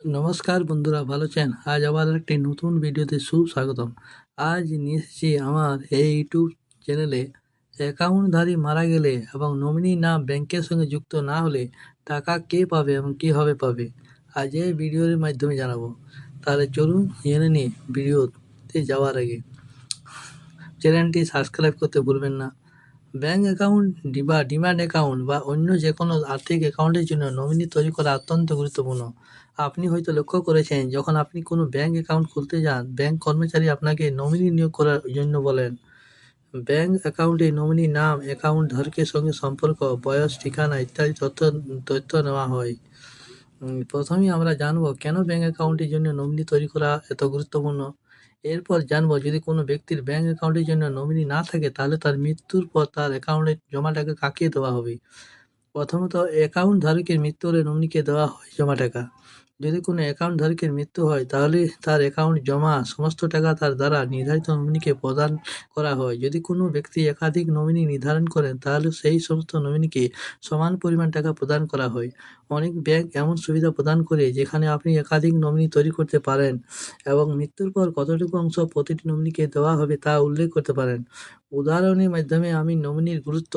নমস্কার বন্ধুরা, ভালো আছেন? আজ আবার একটি নতুন ভিডিওতে সুস্বাগতম। আজ নিয়ে এসেছি আমার এই ইউটিউব চ্যানেলে অ্যাকাউন্টধারী মারা গেলে এবং নমিনি না ব্যাংকের সঙ্গে যুক্ত না হলে টাকা কে পাবে এবং কীভাবে পাবে, আজ এই ভিডিওর মাধ্যমে জানাব। তাহলে চলুন জেনে নিই ভিডিওতে যাওয়ার আগে। চ্যানেলটি সাবস্ক্রাইব করতে ভুলবেন না। ব্যাঙ্ক অ্যাকাউন্ট বা ডিমান্ড অ্যাকাউন্ট বা অন্য যে কোনো আর্থিক অ্যাকাউন্টের জন্য নমিনি তৈরি করা অত্যন্ত গুরুত্বপূর্ণ। আপনি হয়তো লক্ষ্য করেছেন, যখন আপনি কোনো ব্যাঙ্ক অ্যাকাউন্ট খুলতে যান ব্যাঙ্ক কর্মচারী আপনাকে নমিনি নিয়োগ করার জন্য বলেন ব্যাঙ্ক অ্যাকাউন্টে নমিনি নাম, অ্যাকাউন্ট ধারকের সঙ্গে সম্পর্ক, বয়স, ঠিকানা ইত্যাদি তথ্য তথ্য নেওয়া হয়। প্রথমেই আমরা জানব কেন ব্যাঙ্ক অ্যাকাউন্টের জন্য নমিনি তৈরি করা এত গুরুত্বপূর্ণ? এরপর জানব যদি কোনো ব্যক্তির ব্যাঙ্ক অ্যাকাউন্টের জন্য নমিনি না থাকে, তাহলে তার মৃত্যুর পর তার অ্যাকাউন্টে জমা টাকা কাকে দেওয়া হবে? প্রথমত অ্যাকাউন্ট ধারকের মৃত্যু হলে নমিনিকে দেওয়া হয় জমা টাকা যদি কোনো অ্যাকাউন্ট ধারকের মৃত্যু হয়, তাহলে তার অ্যাকাউন্ট জমা সমস্ত টাকা তার দ্বারা নির্ধারিত নমিনিকে প্রদান করা হয়। যদি কোনো ব্যক্তি একাধিক নমিনি নির্ধারণ করেন, তাহলে সেই সমস্ত নমিনিকে সমান পরিমাণ টাকা প্রদান করা হয়। অনেক ব্যাংক এমন সুবিধা প্রদান করে, যেখানে আপনি একাধিক নমিনি তৈরি করতে পারেন এবং মৃত্যুর পর কতটুকু অংশ প্রতিটি নমিনিকে দেওয়া হবে তা উল্লেখ করতে পারেন। উদাহরণের মাধ্যমে আমি নমিনির গুরুত্ব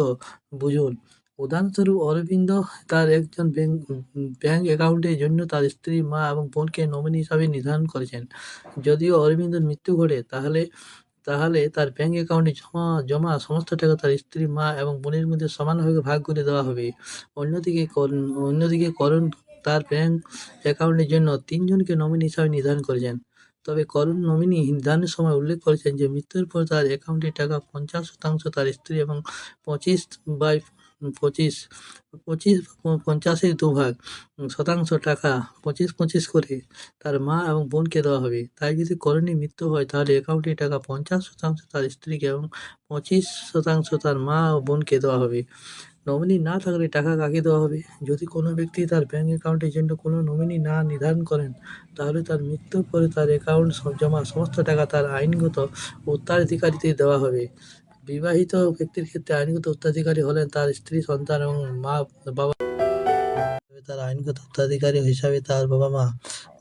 বুঝুন। উদাহরণস্বরূপ অরবিন্দ তার একজন ব্যাংক অ্যাকাউন্টের জন্য তার স্ত্রী, মা এবং বোনকে নমিনি হিসাবে নির্ধারণ করেছেন। যদিও অরবিন্দর মৃত্যু ঘটে, তাহলে তাহলে তার ব্যাংক অ্যাকাউন্টে জমা জমা সমস্ত টাকা তার স্ত্রী, মা এবং বোনের মধ্যে সমানভাবে ভাগ করে দেওয়া হবে। অন্যদিকে করণ তার ব্যাংক অ্যাকাউন্টের জন্য তিনজনকে নমিনি হিসাবে নির্ধারণ করেছেন। তবে করণ নমিনি নির্ধারণের সময় উল্লেখ করেছেন যে, মৃত্যুর পর তার অ্যাকাউন্টের টাকা পঞ্চাশ শতাংশ তার স্ত্রী এবং পঁচিশ বাই পঁচিশ পঁচিশ পঞ্চাশের দুভাগ, শতাংশ টাকা, পঁচিশ পঁচিশ করে তার মা এবং বোনকে দেওয়া হবে। তাই যদি করণীর মৃত্যু হয়, তাহলে অ্যাকাউন্টে টাকা পঞ্চাশ শতাংশ তার স্ত্রীকে এবং পঁচিশ শতাংশ তার মা ও বোনকে দেওয়া হবে। নমিনি না থাকলে টাকা কাকে দেওয়া হবে? যদি কোনো ব্যক্তি তার ব্যাঙ্ক অ্যাকাউন্টের জন্য কোনো নমিনি না নির্ধারণ করেন, তাহলে তার মৃত্যুর পরে তার অ্যাকাউন্ট জমা সমস্ত টাকা তার আইনগত উত্তরাধিকারীতে দেওয়া হবে। বিবাহিত ব্যক্তির ক্ষেত্রে আইনগত উত্তরাধিকারী হলেন তার স্ত্রী, সন্তান এবং মা বাবা তার আইনগত উত্তরাধিকারী হিসাবে তার বাবা মা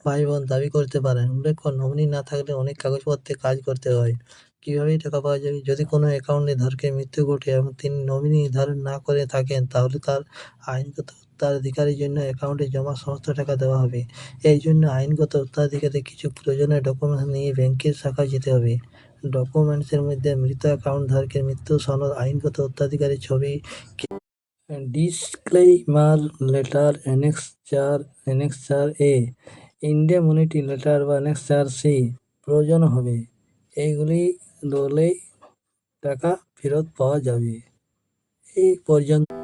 ভাই বোন দাবি করতে পারেন। উল্লেখ্য, নমিনি না থাকলে অনেক কাগজপত্রে কাজ করতে হয়। কীভাবে টাকা পাওয়া যাবে যদি কোনো অ্যাকাউন্টে ধারকের মৃত্যু ঘটে এবং তিনি নমিনি নির্ধারণ না করে থাকেন, তাহলে তার আইনগত উত্তরাধিকারীর জন্য অ্যাকাউন্টে জমা সমস্ত টাকা দেওয়া হবে। এই জন্য আইনগত উত্তরাধিকারী কিছু প্রয়োজনীয় ডকুমেন্টস নিয়ে ব্যাংকের শাখায় যেতে হবে। ডকুমেন্টসের মধ্যে মৃত অ্যাকাউন্ট ধারকের মৃত্যু, সনদ, আইনগত উত্তরাধিকারীর ছবি ডিসক্লেইমার লেটার অ্যানেক্স চার অ্যানেক্স চার এ ইন্ডেমনিটি লেটার বা অ্যানেক্স চার সি প্রয়োজন হবে। এইগুলি দলেই টাকা ফেরত পাওয়া যাবে। এই পর্যন্ত।